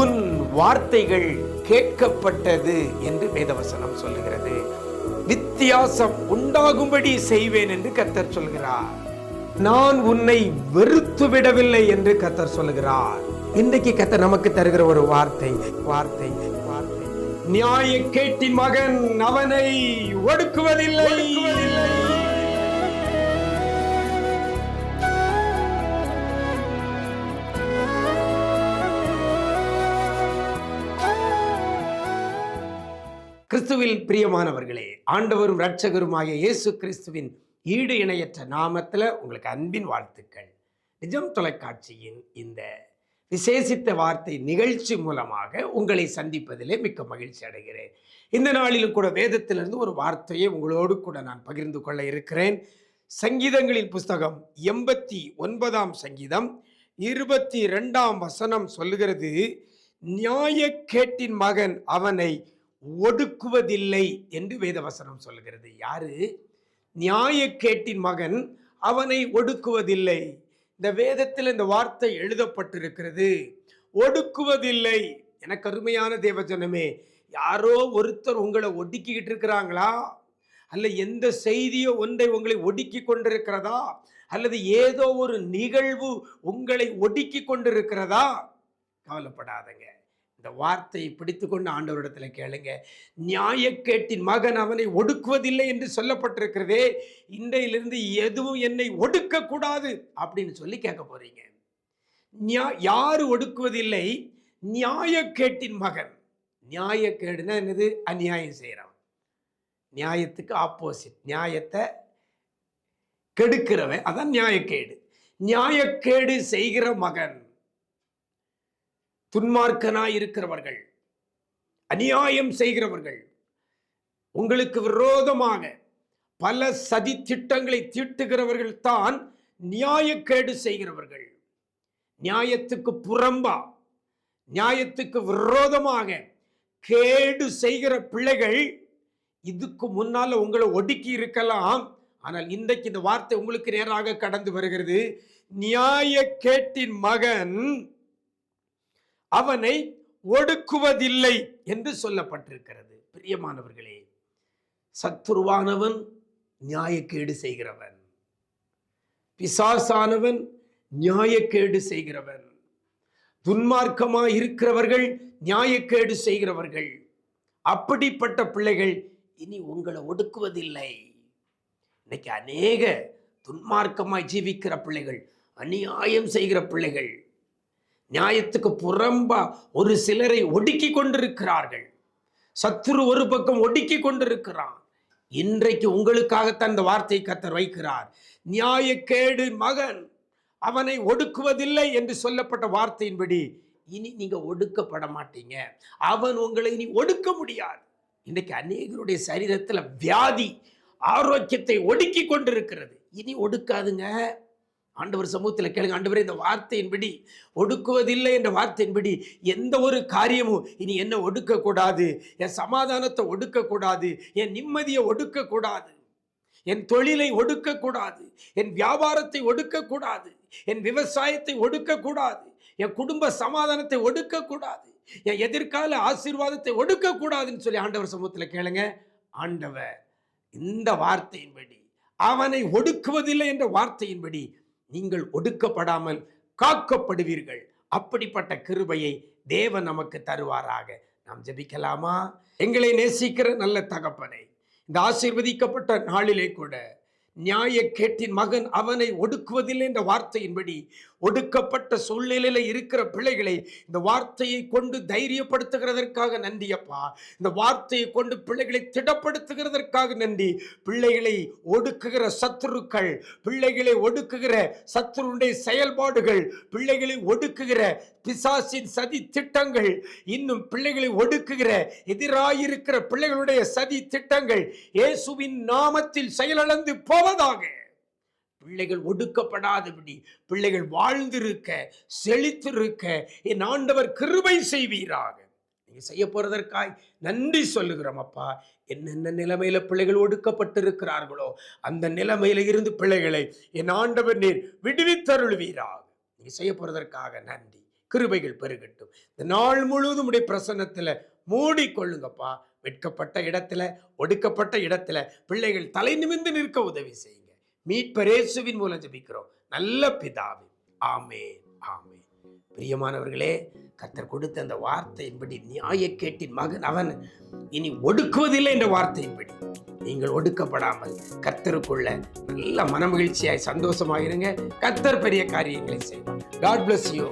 உன் வார்த்தைகள் கேட்கப்பட்டது என்று வேதவசனம் சொல்லுகிறது. வித்தியாசம் உண்டாகும்படி செய்வேன் என்று கத்தர் சொல்கிறார். நான் உன்னை வெறுத்து விடவில்லை என்று கத்தர் சொல்கிறார் இன்றைக்கு கர்த்தர் நமக்கு தருகிற ஒரு வார்த்தை வார்த்தை வார்த்தை. நியாய கேட்டின் மகன் அவனை ஒடுக்குவதில்லை. கிறிஸ்துவில் பிரியமானவர்களே ஆண்டவரும் இரட்சகருமாகிய இயேசு கிறிஸ்துவின் ஈடு இணையற்ற நாமத்தில் உங்களுக்கு அன்பின் வாழ்த்துக்கள். நிஜம் தொலைக்காட்சியின் இந்த விசேஷித்த வார்த்தை நிகழ்ச்சி மூலமாக உங்களை சந்திப்பதிலே மிக்க மகிழ்ச்சி அடைகிறேன். இந்த நாளிலும் கூட வேதத்திலிருந்து ஒரு வார்த்தையை உங்களோடு கூட நான் பகிர்ந்து கொள்ள இருக்கிறேன். சங்கீதங்களின் புஸ்தகம் எண்பத்தி ஒன்பதாம் சங்கீதம் இருபத்தி ரெண்டாம் வசனம் சொல்லுகிறது நியாயக்கேட்டின் மகன் அவனை ஒடுக்குவதில்லை என்று வேதவசனம் சொல்கிறது யாரு? நியாயக்கேட்டின் மகன் அவனை ஒடுக்குவதில்லை. இந்த வேதத்தில் இந்த வார்த்தை எழுதப்பட்டிருக்கிறது. ஒடுக்குவதில்லை. எனக்கு அருமையான தேவஜனமே யாரோ ஒருத்தர் உங்களை ஒடுக்கிக்கிட்டு இருக்கிறாங்களா? அல்ல எந்த செய்தியோ ஒன்றை உங்களை ஒடுக்கி கொண்டிருக்கிறதா? அல்லது ஏதோ ஒரு நிகழ்வு உங்களை ஒடுக்கி கொண்டிருக்கிறதா? கவலைப்படாதங்க. இந்த வார்த்தையை பிடித்து கொண்டு ஆண்டவரிடத்தில் கேளுங்க. நியாயக்கேட்டின் மகன் அவனை ஒடுக்குவதில்லை என்று சொல்லப்பட்டிருக்கிறதே. இன்றையிலிருந்து எதுவும் என்னை ஒடுக்கக்கூடாது அப்படின்னு சொல்லி கேட்க போறீங்க. நியா யாரு ஒடுக்குவதில்லை? நியாயக்கேட்டின் மகன். நியாயக்கேடுனா என்னது? அநியாயம் செய்கிறான் நியாயத்துக்கு ஆப்போசிட் நியாயத்தை கெடுக்கிறவன். அதான் நியாயக்கேடு. நியாயக்கேடு செய்கிற மகன். துன்மார்க்கனாய் இருக்கிறவர்கள் அநியாயம் செய்கிறவர்கள் உங்களுக்கு விரோதமாக பல சதி திட்டங்களை தீட்டுகிறவர்கள் தான் நியாயக்கேடு செய்கிறவர்கள். நியாயத்துக்கு புறம்பா நியாயத்துக்கு விரோதமாக கேடு செய்கிற பிள்ளைகள் இதுக்கு முன்னால உங்களை ஒடுக்கி இருக்கலாம். ஆனால் இன்றைக்கு இந்த வார்த்தை உங்களுக்கு நேராக கடந்து வருகிறது. நியாய கேட்டின் மகன் அவனை ஒடுக்குவதில்லை என்று சொல்லப்பட்டிருக்கிறது. பிரியமானவர்களே சத்துருவானவன் நியாயக்கேடு செய்கிறவன். பிசாசானவன் நியாயக்கேடு செய்கிறவன். துன்மார்க்கமாய் இருக்கிறவர்கள் நியாயக்கேடு செய்கிறவர்கள். அப்படிப்பட்ட பிள்ளைகள் இனி உங்களை ஒடுக்குவதில்லை. இன்னைக்கு அநேக துன்மார்க்கமாய் ஜீவிக்கிற பிள்ளைகள் அநியாயம் செய்கிற பிள்ளைகள் நியாயத்துக்கு புறம்பா ஒரு சிலரை ஒடுக்கி கொண்டிருக்கிறார்கள். சத்துரு ஒரு பக்கம் ஒடுக்கி கொண்டிருக்கிறான். இன்றைக்கு உங்களுக்காகத்தான் இந்த வார்த்தை கத்தர் வைக்கிறார். நியாயக்கேடு மகன் அவனை ஒடுக்குவதில்லை என்று சொல்லப்பட்ட வார்த்தையின்படி இனி நீங்க ஒடுக்கப்பட மாட்டீங்க. அவன் உங்களை இனி ஒடுக்க முடியாது. இன்னைக்கு அநேகருடைய சரீரத்தில் வியாதி ஆரோக்கியத்தை ஒடுக்கி கொண்டிருக்கிறது. இனி ஒடுக்காதுங்க. ஆண்டவர் சமூகத்தில் கேளுங்க ஆண்டவரே இந்த வார்த்தையின்படி ஒடுக்குவதில்லை என்ற வார்த்தையின்படி எந்த ஒரு காரியமும் இனி என்ன ஒடுக்கக்கூடாது. என் சமாதானத்தை ஒடுக்கக்கூடாது. என் நிம்மதியை ஒடுக்கக்கூடாது. என் தொழிலை ஒடுக்கக்கூடாது. என் வியாபாரத்தை ஒடுக்கக்கூடாது. என் விவசாயத்தை ஒடுக்கக்கூடாது. என் குடும்ப சமாதானத்தை ஒடுக்கக்கூடாது. என் எதிர்கால ஆசீர்வாதத்தை ஒடுக்கக்கூடாதுன்னு சொல்லி ஆண்டவர் சமூகத்தில் கேளுங்க. ஆண்டவர் இந்த வார்த்தையின்படி அவனை ஒடுக்குவதில்லை என்ற வார்த்தையின்படி நீங்கள் ஒடுக்கப்படாமல் காக்கப்படுவீர்கள். அப்படிப்பட்ட கிருபையை தேவன் நமக்கு தருவாராக. நாம் ஜெபிக்கலாமா? எங்களை நேசிக்கிற நல்ல தகப்பனை இந்த ஆசீர்வதிக்கப்பட்ட நாளிலே கூட நியாய கேட்டின் மகன் அவனை ஒடுக்குவதில்லை என்ற வார்த்தையின்படி ஒடுக்கப்பட்ட சூழ்நிலையில இருக்கிற பிள்ளைகளை இந்த வார்த்தையை கொண்டு தைரியப்படுத்துகிறதற்காக நன்றி அப்பா. இந்த வார்த்தையை கொண்டு பிள்ளைகளை திடப்படுத்துகிறதற்காக நன்றி. பிள்ளைகளை ஒடுக்குகிற சத்துருக்கள் பிள்ளைகளை ஒடுக்குகிற சத்துருடைய செயல்பாடுகள் பிள்ளைகளை ஒடுக்குகிற பிசாசின் சதி திட்டங்கள் இன்னும் பிள்ளைகளை ஒடுக்குகிற எதிராயிருக்கிற பிள்ளைகளுடைய சதி திட்டங்கள் இயேசுவின் நாமத்தில் செயலிழந்து போவதாக. பிள்ளைகள் ஒடுக்கப்படாதபடி பிள்ளைகள் வாழ்ந்திருக்க செழித்திருக்க என் ஆண்டவர் கிருபை செய்வீராக. நீங்க செய்ய போறதற்காய் நன்றி சொல்லுகிறோம் அப்பா. என்னென்ன நிலைமையில பிள்ளைகள் ஒடுக்கப்பட்டிருக்கிறார்களோ அந்த நிலைமையில இருந்து பிள்ளைகளை என் ஆண்டவர் நீர் விடுவித்தருள்வீராக. நீங்க செய்ய போறதற்காக நன்றி. கிருபைகள் பெருகட்டும். இந்த நாள் முழுவதும் உடைய பிரசன்னத்தில் மூடிக்கொள்ளுங்கப்பா. வெட்கப்பட்ட இடத்துல ஒடுக்கப்பட்ட இடத்துல பிள்ளைகள் தலை நிமிந்து நிற்க உதவி செய்யுங்க. மீட்பரேசுவின் மூலம் ஜபிக்கிறோம். நல்ல பிதாவே. ஆமே ஆமே பிரியமானவர்களே கத்தர் கொடுத்த அந்த வார்த்தையின்படி நியாய கேட்டின் மகன் அவன். இனி ஒடுக்குவதில்லை என்ற வார்த்தையின்படி. நீங்கள் ஒடுக்கப்படாமல் கத்தருக்குள்ள நல்ல மனமகிழ்ச்சியாய் சந்தோஷமாயிருங்க கத்தர் பெரிய காரியங்களை செய்வார். God bless you